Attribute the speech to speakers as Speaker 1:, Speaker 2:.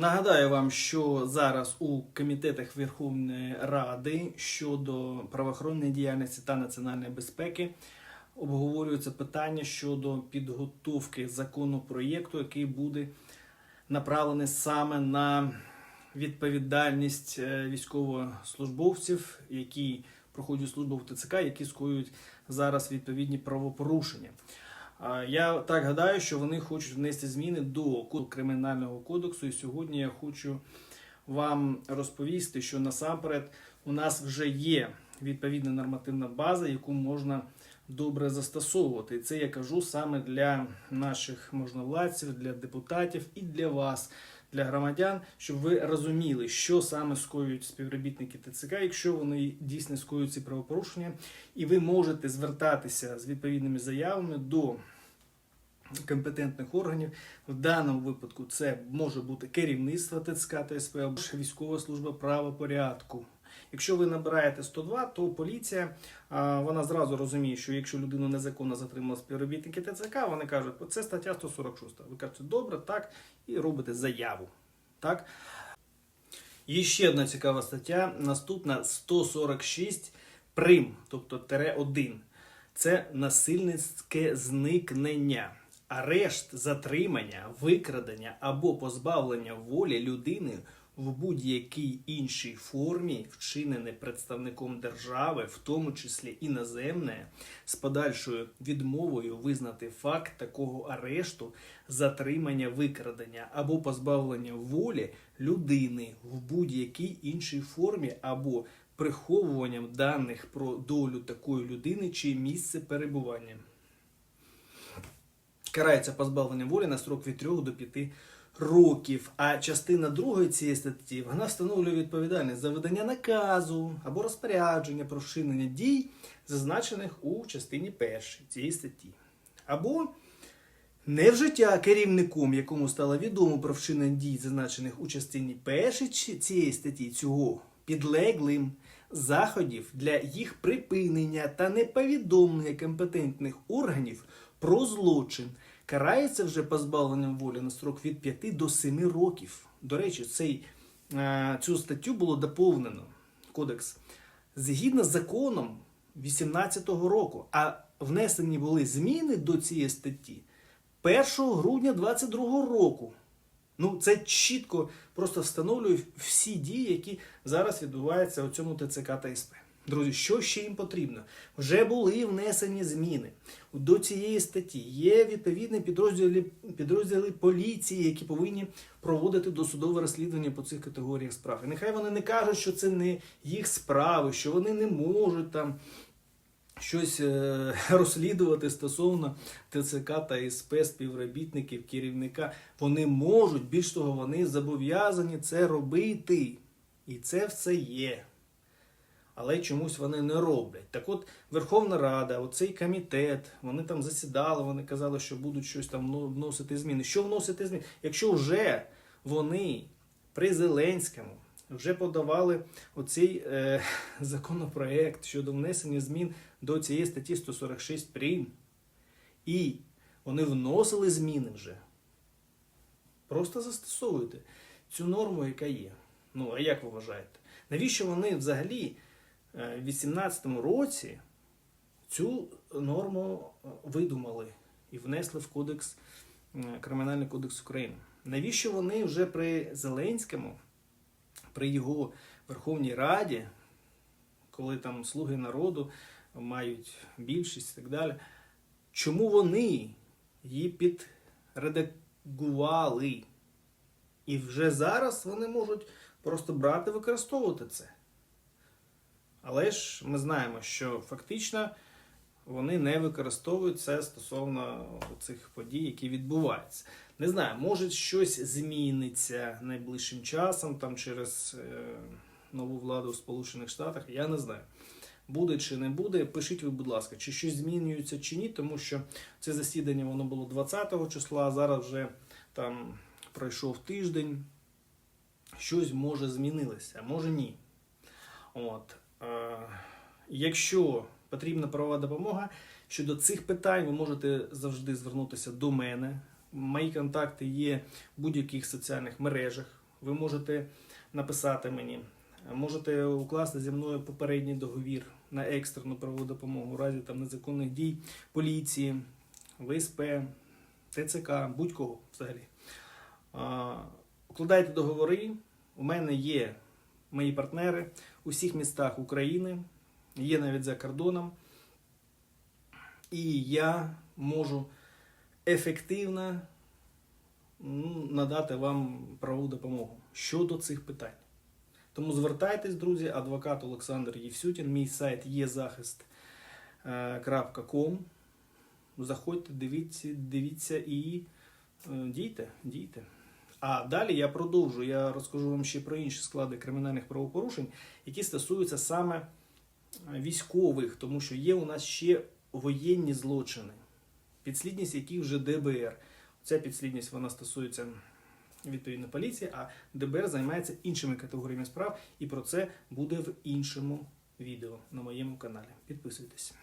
Speaker 1: Нагадаю вам, що зараз у комітетах Верховної Ради щодо правоохоронної діяльності та національної безпеки обговорюється питання щодо підготовки законопроєкту, який буде направлений саме на відповідальність е, військовослужбовців, які проходять службу в ТЦК, які скоюють зараз відповідні правопорушення. Я так гадаю, що вони хочуть внести зміни до кримінального кодексу. І сьогодні я хочу вам розповісти, що насамперед у нас вже є відповідна нормативна база, яку можна добре застосовувати. І це я кажу саме для наших можновладців, для депутатів і для вас, для громадян, щоб ви розуміли, що саме скоюють співробітники ТЦК, якщо вони дійсно скоюють ці правопорушення, і ви можете звертатися з відповідними заявами до компетентних органів. В даному випадку це може бути керівництво ТЦК та СП або військова служба правопорядку. Якщо ви набираєте 102, то поліція вона зразу розуміє, що якщо людину незаконно затримали співробітники ТЦК, вони кажуть, це стаття 146. Ви кажете, добре, так, і робите заяву. Так? Є ще одна цікава стаття, наступна 146 прим, тобто тире 1. Це насильницьке зникнення, арешт, затримання, викрадення або позбавлення волі людини в будь-якій іншій формі, вчинене представником держави, в тому числі іноземне, з подальшою відмовою визнати факт такого арешту, затримання, викрадення або позбавлення волі людини в будь-якій іншій формі або приховуванням даних про долю такої людини чи місце перебування. Карається позбавлення волі на строк від 3 до 5 років. А частина другої цієї статті вона встановлює відповідальність за видання наказу або розпорядження про вчинення дій, зазначених у частині першій цієї статті. Або невжиття керівником, якому стало відомо про вчинення дій, зазначених у частині першій цієї статті, цього підлеглим заходів для їх припинення та неповідомлення компетентних органів про злочин карається вже позбавленням волі на строк від 5 до 7 років. До речі, цей, е, цю статтю було доповнено кодекс згідно з законом 18-го року, а внесені були зміни до цієї статті 1 грудня 22-го року. Ну, це чітко просто встановлює всі дії, які зараз відбуваються у цьому ТЦК та СП. Друзі, що ще їм потрібно? Вже були внесені зміни до цієї статті. Є відповідні підрозділи, підрозділи поліції, які повинні проводити досудове розслідування по цих категоріях справ. І нехай вони не кажуть, що це не їх справи, що вони не можуть там щось е, розслідувати стосовно ТЦК та СП, співробітників, керівника. Вони можуть, більш того, вони зобов'язані це робити. І це все є. Але чомусь вони не роблять. Так от Верховна Рада, оцей комітет, вони там засідали, вони казали, що будуть щось там вносити зміни. Що вносити зміни? Якщо вже вони при Зеленському вже подавали оцей е, законопроект щодо внесення змін до цієї статті 146 прим. І вони вносили зміни вже. Просто застосовуйте цю норму, яка є. Ну, а як ви вважаєте? Навіщо вони взагалі 2018 році цю норму е, видумали і внесли в кодекс, е, Кримінальний кодекс України? Навіщо вони вже при Зеленському, при його Верховній Раді, коли там слуги народу мають більшість і так далі, чому вони її підредагували? І вже зараз вони можуть просто брати використовувати це. Але ж ми знаємо, що фактично вони не використовують це стосовно цих подій, які відбуваються. Не знаю, може щось зміниться найближчим часом, там через е, нову владу в Сполучених Штатах, я не знаю. Буде чи не буде, пишіть ви, будь ласка, чи щось змінюється чи ні, тому що це засідання воно було 20-го числа, а зараз вже там пройшов тиждень, щось може змінилося, а може ні. От. Е, якщо потрібна правова допомога щодо цих питань, ви можете завжди звернутися до мене. Мої контакти є в будь-яких соціальних мережах. ви можете написати мені, можете укласти зі мною попередній договір на екстрену правову допомогу у разі там незаконних дій поліції, ВСП, ТЦК, будь-кого взагалі. Укладайте договори. У мене є мої партнери у всіх містах України, є навіть за кордоном. І я можу ефективно ну, надати вам правову допомогу щодо цих питань. Тому звертайтесь, друзі, адвокат Олександр Євсютін, мій сайт є захист.ком. Заходьте, дивіться, дивіться і е, дійте, дійте. А далі я продовжу. Я розкажу вам ще про інші склади кримінальних правопорушень, які стосуються саме е, військових, тому що є у нас ще воєнні злочини, підслідність яких вже ДБР. Ця підслідність вона стосується відповідно поліції, а ДБР займається іншими категоріями справ, і про це буде в іншому відео на моєму каналі. Підписуйтесь.